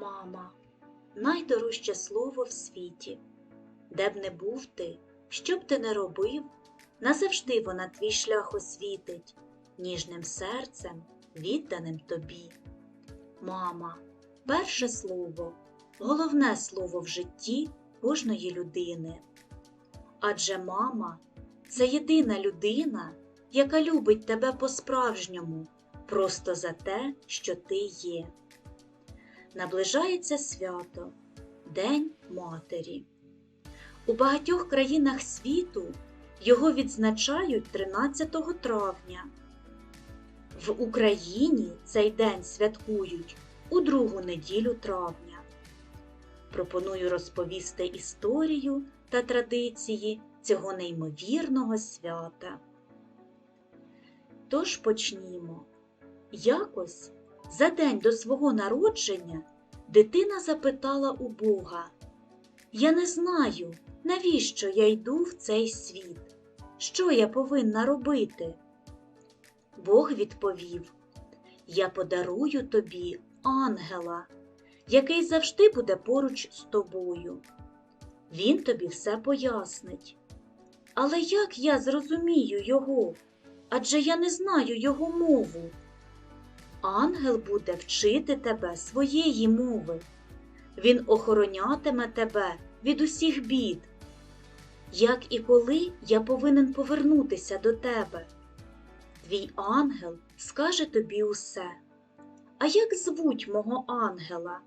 Мама, найдорожче слово в світі. Де б не був ти, що б ти не робив, назавжди вона твій шлях освітить, ніжним серцем, відданим тобі. Мама, перше слово, головне слово в житті кожної людини. Адже мама це єдина людина, яка любить тебе по-справжньому, просто за те, що ти є. Наближається свято День Матері. У багатьох країнах світу його відзначають 13 травня. В Україні цей день святкують у другу неділю травня. Пропоную розповісти історію та традиції цього неймовірного свята. Тож почнімо. Якось за день до свого народження дитина запитала у Бога Я не знаю, навіщо я йду в цей світ, що я повинна робити. Бог відповів Я подарую тобі ангела, який завжди буде поруч з тобою. Він тобі все пояснить. Але як я зрозумію його? Адже я не знаю його мову. Ангел буде вчити тебе своєї мови. Він охоронятиме тебе від усіх бід. Як і коли я повинен повернутися до тебе. Твій ангел скаже тобі усе. А як звуть мого ангела?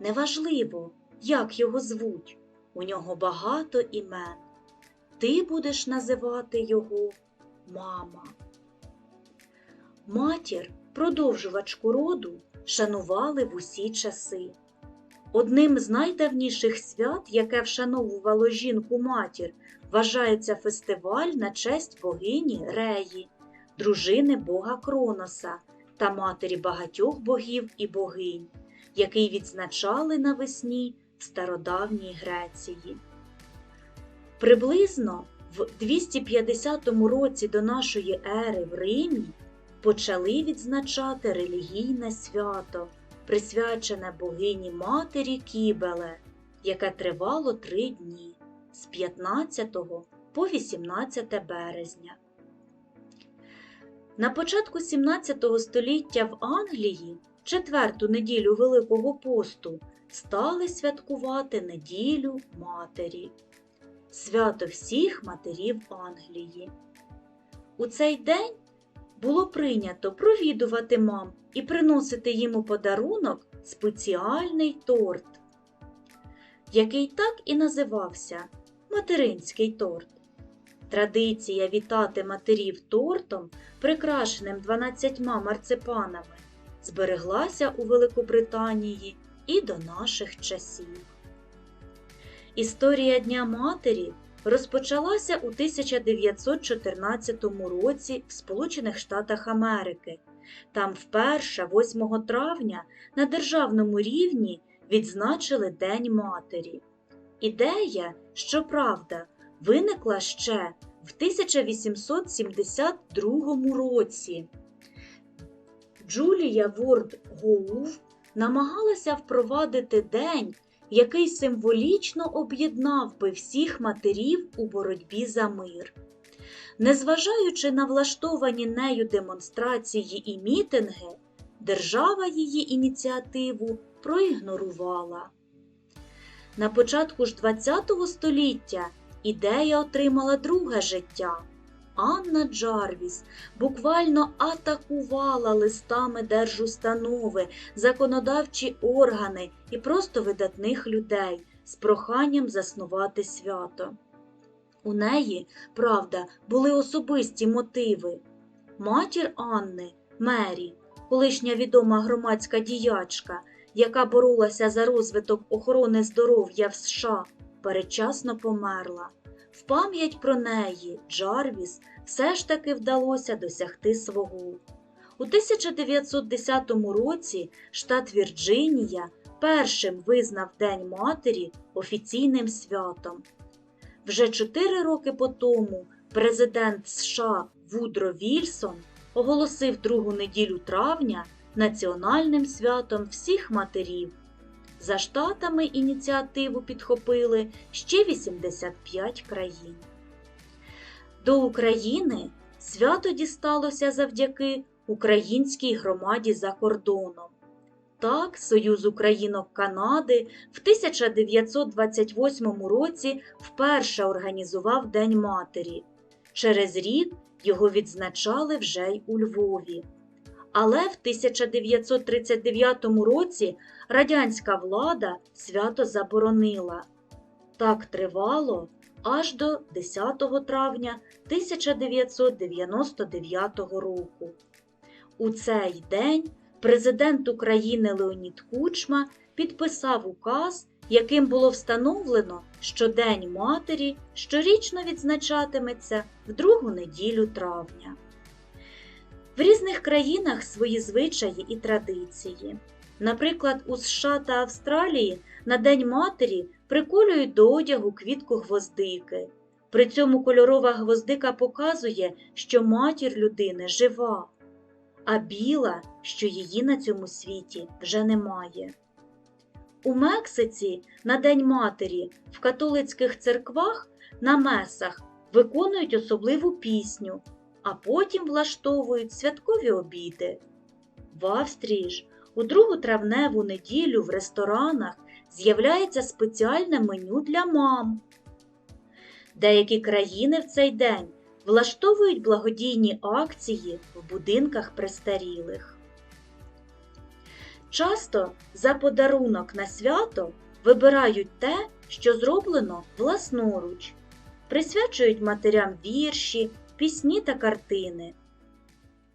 Неважливо, як його звуть, у нього багато імен. Ти будеш називати його мама. Матір, продовжувачку роду, шанували в усі часи. Одним з найдавніших свят, яке вшановувало жінку матір, вважається фестиваль на честь богині Реї, дружини бога Кроноса та матері багатьох богів і богинь, який відзначали навесні в стародавній Греції. Приблизно в 250 році до нашої ери в Римі почали відзначати релігійне свято, присвячене богині матері Кібеле, яке тривало три дні з 15 по 18 березня. На початку 17 століття в Англії, четверту неділю Великого посту, стали святкувати неділю матері свято всіх матерів Англії. У цей день було прийнято провідувати мам і приносити їм у подарунок спеціальний торт, який так і називався материнський торт. Традиція вітати матерів тортом, прикрашеним 12 марципанами, збереглася у Великобританії і до наших часів. Історія Дня Матері розпочалася у 1914 році в Сполучених Штатах Америки. Там вперше, 8 травня, на державному рівні відзначили День Матері. Ідея, щоправда, виникла ще в 1872 році. Джулія Ворд Гоув намагалася впровадити день який символічно об'єднав би всіх матерів у боротьбі за мир. Незважаючи на влаштовані нею демонстрації і мітинги, держава її ініціативу проігнорувала. На початку ж ХХ століття ідея отримала друге життя. Анна Джарвіс буквально атакувала листами держустанови, законодавчі органи і просто видатних людей з проханням заснувати свято. У неї, правда, були особисті мотиви. Матір Анни, Мері, колишня відома громадська діячка, яка боролася за розвиток охорони здоров'я в США, передчасно померла. В пам'ять про неї Джарвіс все ж таки вдалося досягти свого. У 1910 році штат Вірджинія першим визнав День Матері офіційним святом. Вже чотири роки по тому президент США Вудро Вільсон оголосив другу неділю травня національним святом всіх матерів За штатами ініціативу підхопили ще 85 країн. До України свято дісталося завдяки українській громаді за кордоном. Так, Союз Українок Канади в 1928 році вперше організував День Матері. Через рік його відзначали вже й у Львові. Але в 1939 році радянська влада свято заборонила. Так тривало аж до 10 травня 1999 року. У цей день президент України Леонід Кучма підписав указ, яким було встановлено, що День Матері щорічно відзначатиметься в другу неділю травня. В різних країнах свої звичаї і традиції. Наприклад, у США та Австралії на День Матері приколюють до одягу квітку гвоздики. При цьому кольорова гвоздика показує, що матір людини жива, а біла, що її на цьому світі вже немає. У Мексиці на День Матері в католицьких церквах на месах виконують особливу пісню, а потім влаштовують святкові обіди. В Австрії ж у другу травневу неділю в ресторанах з'являється спеціальне меню для мам. Деякі країни в цей день влаштовують благодійні акції в будинках престарілих. Часто за подарунок на свято вибирають те, що зроблено власноруч, присвячують матерям вірші, пісні та картини,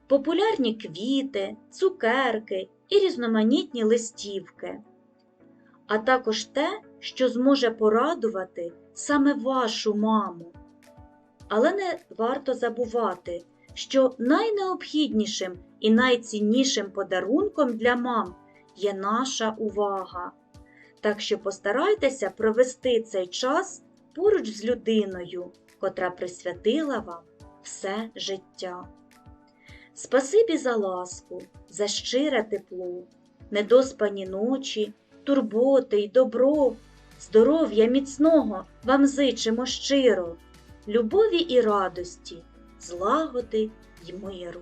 популярні квіти, цукерки і різноманітні листівки, а також те, що зможе порадувати саме вашу маму. Але не варто забувати, що найнеобхіднішим і найціннішим подарунком для мам є наша увага. Так що постарайтеся провести цей час поруч з людиною, котра присвятила вам все життя. Спасибі за ласку, за щире тепло, недоспані ночі, турботи й добро, здоров'я міцного вам зичимо щиро, любові і радості, злагоди й миру.